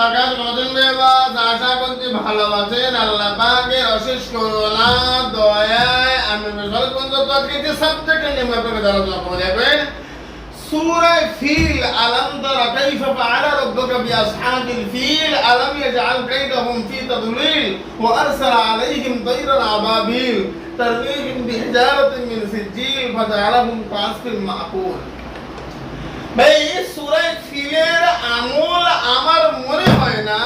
বাগান মদন বেবাস আশা করছি ভালো আছেন। আল্লাহ পাকের অশেষ করুণা, দয়ায় আমি বিশাল বন্ধু তো আজকে যে সাবজেক্ট নিয়ে আমি আপনাকে আলোচনা করে যাবেন সূরা ফিল আলাম তারা কাইফা ফাআলা রাব্বুকা বিআসহাবিল ফিল আলাম ইয়াজআল কাইদাহুম ফি তাদলিল ওয়া আরসালা আলাইহিম তায়রান আবাবিল। তারমিহিম বিহিজারাতিন মিন সিজিল ফাজআলাহুম কাসফিল মাকুল। ভাই আমল আমার মনে হয় না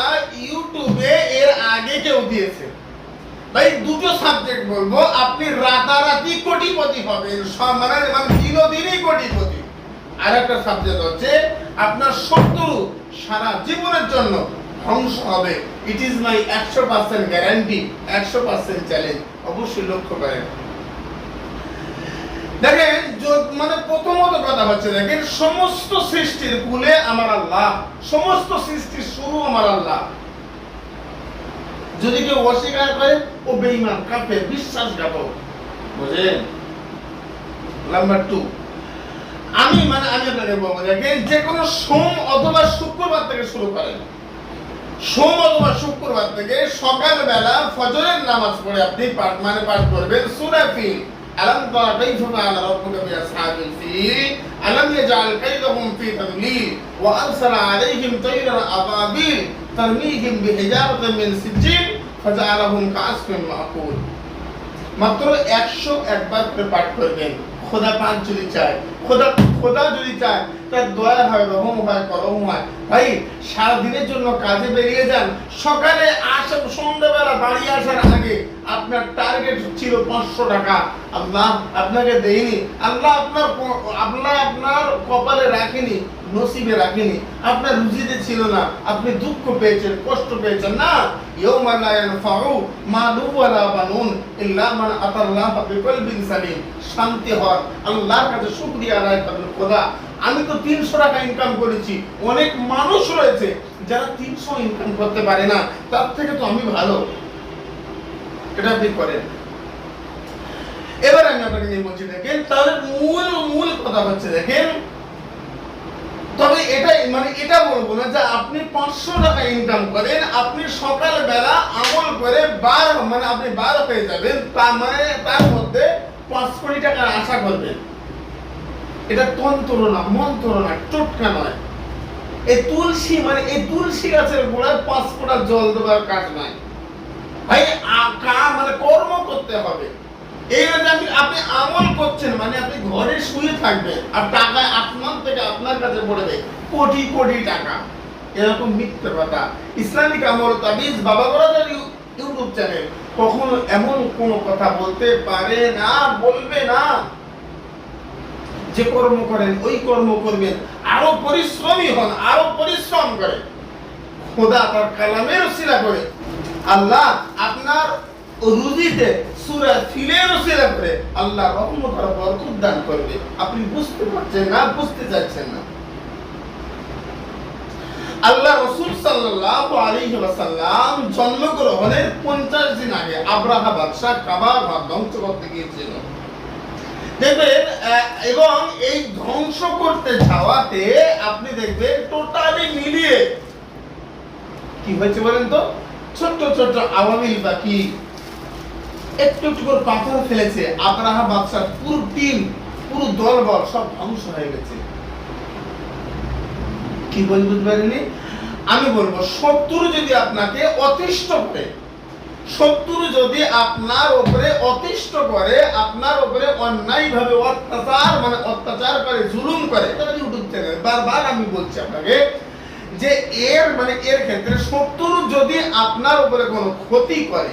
ইউটিউবে এর আগে কেউ দিয়েছে। ভাই, দুটো সাবজেক্ট বলব। আপনি রাতারাতি কোটিপতি মানে কোটিপতি। আর একটা সাবজেক্ট হচ্ছে, আপনার সারা জীবনের জন্য ধ্বংস হবে। ইট ইজ মাই একশো পার্সেন্ট গ্যারান্টি একশো পার্সেন্ট চ্যালেঞ্জ অবশ্যই লক্ষ্য করেন। দেখেন মানে প্রথমত কথা হচ্ছে, দেখেন, সমস্ত সৃষ্টির কুলে আমার আল্লাহ। সমস্ত সৃষ্টির শুরু আমার আল্লাহ। যদি কেউ অস্বীকার করে, ও কাফের, বিশ্বাসঘাতক। বুঝেন নাম্বার টু আমি মানে আমি আপনাকে বলব, দেখেন, যে কোনো সোম অথবা শুক্রবার থেকে শুরু করেন। সোম অথবা শুক্রবার থেকে সকালবেলা ফজরের নামাজ পড়ে আপনি পাঠ মানে পাঠ করবেন, সূরা তারা কাইফা ফাআলা রাব্বুকা বিআসহাবিল ফিল আলাম ইয়াজআল কাইদাহুম ফি তাদলিল ওয়া আরসালা আলাইহিম তায়রান আবাবিল তারমিহিম বিহিজারাতিন মিন সিজিল ফাজআলাহুম কাসফিন মাকুল মাত্র একশো একবার করে পাঠ করবেন। খোদা পাক যদি চায়, খোদা খোদা যদি চায় দয়া হয়, রহম হয় হয়। ভাই, সারাদিনের জন্য কাজে বেরিয়ে যান। সকালে আসা সন্ধ্যাবেলা বাড়ি আসার আগে আপনার টার্গেট ছিল পাঁচশো টাকা। আল্লাহ আপনাকে দেয়নি। আল্লাহ আপনার আল্লাহ আপনার কপালে রাখেনি, নসিবে রাখেনি। আপনার রুজিতে ছিল না। আপনি দুঃখ পেয়েছেন, কষ্ট পেয়েছেন। না ইয়াউমা লা ইয়ানফাউ মালু ওয়ালা বানুন ইল্লা মান আতাল্লাহ বিকলবিন সালিম শান্তি হওয়ার আল্লাহর কাছে শুকরিয়া আদায় করবেন খোদা। আমি তো তিনশো টাকা ইনকাম করেছি। অনেক মানুষ রয়েছে যারা তিনশো ইনকাম করতে পারে না। তার থেকে তো আমি ভালো। এটা আপনি করেন। এবার আমি আপনাকে নিয়ে বলছি দেখেন। তাহলে মূল মূল কথা হচ্ছে দেখেন তবে এটাই মানে এটা বলব না যে আপনি পাঁচশো টাকা ইনকাম করেন, আপনি সকালবেলা আমল করে বার মানে আপনি বার হয়ে যাবেন, তার মানে তার মধ্যে পাঁচ কোটি টাকার আশা করবেন। এটা তন্ত্র না, মন্ত্র না, টোটকা নয়। এই তুলসী মানে এই তুলসী গাছের গোড়ায় পাঁচ ফোঁটা জল দেওয়ার কাজ নয় ভাই মানে কর্ম করতে হবে। মানে কখনো এমন কথা বলতে পারে না, বলবে না। যে কর্ম করেন, ওই কর্ম করবেন। আরও পরিশ্রমী হন, আরও পরিশ্রম করেন। খোদা তার কালামের উসিলা করে। আল্লাহ আপনার রুজিতে সূরা ফিলের আল্লাহ রহমত আর বরকত দান করবে। আপনি বুঝতে পারছেন না, বুঝতে চাচ্ছেন না। আল্লাহ রসুল আলাইহি ওয়াসাল্লাম জন্মগ্রহণের 50 দিন আগে কাবা ধ্বংস করতে গিয়েছিল। দেখবেন এবং এই ধ্বংস করতে যাওয়াতে আপনি দেখবেন টোটালি মিলিয়ে কি হয়েছে বলেন তো? ছোট্ট ছোট্ট আওয়ামিল পাখি একটু একটু করে পাথর ফেলেছে, আবরাহা বাদশার পুরো টিম পুরো দলবল সব ধ্বংস হয়ে গেছে। কি বলি বুঝতে পারিনি? আমি বলব, শত্রু যদি আপনাকে অতিষ্ঠ করে, শত্রু যদি আপনার উপরে অতিষ্ঠ করে, আপনার উপরে অন্যায় ভাবে অত্যাচার মানে অত্যাচার করে, জুলুম করে, এটা ইউটিউব চ্যানেল বারবার আমি বলছি আপনাকে যে এর মানে এর ক্ষেত্রে শত্রু যদি আপনার উপরে কোনো ক্ষতি করে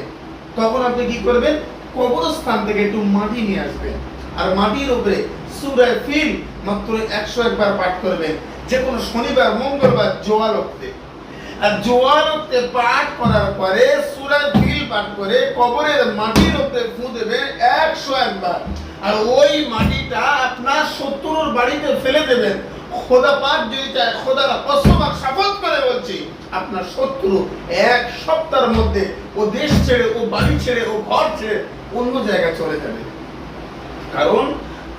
তখন আপনি কি করবেন? কবরস্থান থেকে একটু মাটি নিয়ে আসবেন। আর মাটির উপরে সুরায় ফিল মাত্র একশো একবার পাঠ করবেন। যে কোনো শনিবার, মঙ্গলবার জোয়ালকতে আর জোয়ালকতে পাঠ করার পরে সুরায় ফিল পাঠ করে কবরের মাটির উপরে ফু দেবেন একশো একবার। আর ওই মাটিটা আপনার শত্রুর বাড়িতে ফেলে দেবেন। খোদা পাঠ যদি চায়, খোদারা বলছি আপনার শত্রু এক সপ্তাহের মধ্যে ও দেশ ছেড়ে ও বাড়ি ছেড়ে ও ঘর ছেড়ে অন্য জায়গায় চলে যাবে। কারণ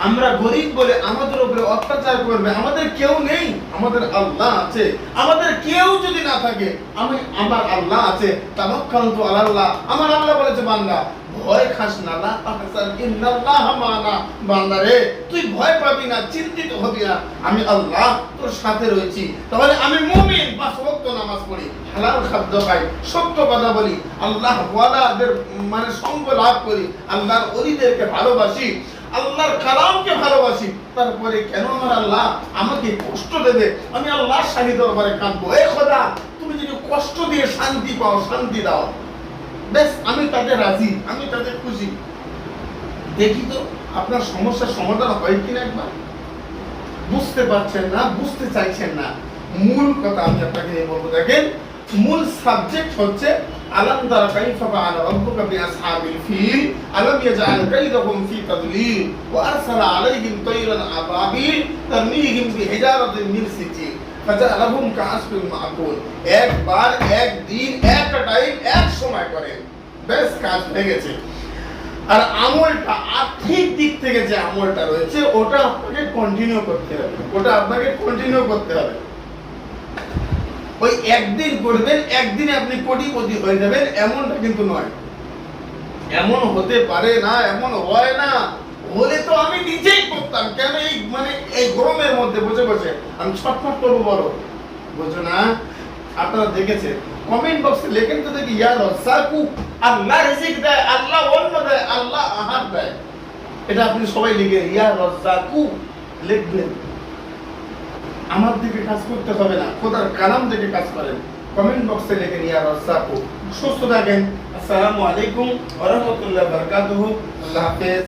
আমরা গরিব বলে আমাদের উপরে অত্যাচার করবে, আমাদের কেউ নেই, আমাদের আল্লাহ আছে। আমাদের কেউ যদি না থাকে, আমি, আমার আল্লাহ আছে। তামাক্কালতু আল্লাহ আমার আল্লাহ বলেছে, বান্দা ভয় খাস না লা তাহসান ইন্নাল্লাহ মানা বান্দা রে তুই ভয় পাবি না, চিন্তিত হবি না। আমি আল্লাহ তোর সাথে রয়েছি। তাহলে আমি মুমিন পাঁচ ওয়াক্ত নামাজ পড়ি, হালাল খাদ্য খাই, সত্য কথা বলি, আল্লাহ ওয়ালাদের মানে সঙ্গ লাভ করি, আল্লাহর অলিদেরকে ভালোবাসি, আল্লাহর কালামকে ভালোবাসি। তারপরে কেন আমার আল্লাহ আমাকে কষ্ট দেবে? আমি আল্লাহর শাহী দরবারে কাঁদবো। এ খোদা, তুমি যদি কষ্ট দিয়ে শান্তি পাও, শান্তি দাও। আমি তাতে রাজি, আমি তাতে খুশি। দেখি তো, আপনার সমস্যার সমাধান হয় কিনা একবার? বুঝতে পারছেন না, বুঝতে চাইছেন না। মূল কথা আমি আপনাকে বলব, দেখেন, মূল সাবজেক্ট হচ্ছে, আলাম তারা কাইফা ফাআলা রাব্বুকা বিআসহাবিল ফিল, আলাম ফি তাদলিল, ওয়া আরসালা আলাইহিম আবাবিল বিহিজারাতিন মিন সিজিল কাআসফিন মাকুল। একবার একটা টাইম এক সময় করেন কাজ হয়ে গেছে। আর আমলটা আর্থিক দিক থেকে যে আমলটা রয়েছে, ওটা আপনাকে কন্টিনিউ করতে হবে। ওটা আপনাকে কন্টিনিউ করতে হবে। ওই একদিন করবেন, একদিনে আপনি কোটিপতি হয়ে যাবেন, এমনটা কিন্তু নয়। এমন হতে পারে না, এমন হয় না। হলে তো আমি নিজেই করতাম। কেন এই মানে এই গরমের মধ্যে? বসে বসে। আমি ছটফট করব, বলো। বুঝো না, আপনারা দেখেছেন? কমেন্ট বক্সে লেখেন তো দেখি, ইয়া রসাকু আল্লাহ রিজিক দেয়, আল্লাহ অন্ন দেয়, আল্লাহ আহার দেয়। এটা আপনি সবাই লিখে, ইয়া রসাকু লিখবেন। আমার দিকে কাজ করতে হবে না, খোদার কালাম দিকে কাজ করেন। কমেন্ট বক্সে লেখেন, ইয়া রসাকু সুস্থ থাকেন। আসসালামু আলাইকুম ওয়া রাহমাতুল্লাহি ওয়া বারাকাতুহু। আল্লাহ হাফেজ।